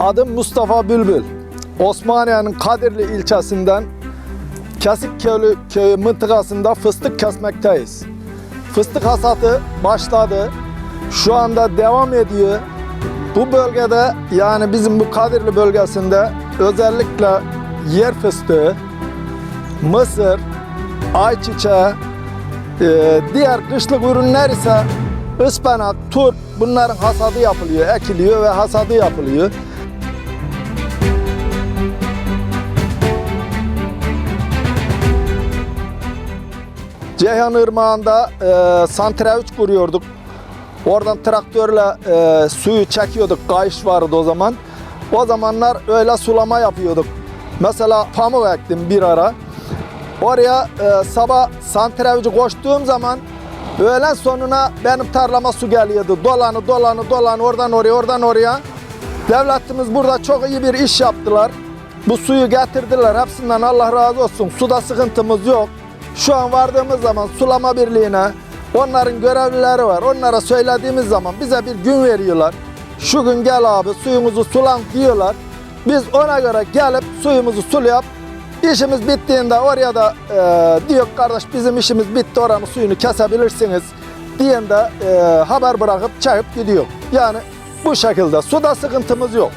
Adım Mustafa Bülbül. Osmaniye'nin Kadirli ilçesinden Kesikköylü köyü mıntıkasında fıstık kesmekteyiz. Fıstık hasatı başladı. Şu anda devam ediyor. Bu bölgede yani bizim bu Kadirli bölgesinde özellikle yer fıstığı, mısır, ayçiçeği, e, diğer kışlık ürünler ise ıspanak, turp bunların hasadı yapılıyor, ekiliyor ve hasadı yapılıyor. Ceyhan Irmağı'nda e, santraviç kuruyorduk. Oradan traktörle e, suyu çekiyorduk. Kayış vardı o zaman. O zamanlar öyle sulama yapıyorduk. Mesela pamuk ektim bir ara. Oraya e, sabah santravici koştuğum zaman öğlen sonuna benim tarlama su geliyordu. Dolanı dolanı dolanı oradan oraya oradan oraya. Devletimiz burada çok iyi bir iş yaptılar. Bu suyu getirdiler. Hepsinden Allah razı olsun. Suda sıkıntımız yok. Şu an vardığımız zaman sulama birliğine onların görevlileri var. Onlara söylediğimiz zaman bize bir gün veriyorlar. Şu gün gel abi suyumuzu sulan diyorlar. Biz ona göre gelip suyumuzu sulayıp işimiz bittiğinde oraya da e, diyor kardeş bizim işimiz bitti oranın suyunu kesebilirsiniz diyende e, haber bırakıp çekip gidiyor. Yani bu şekilde suda sıkıntımız yok.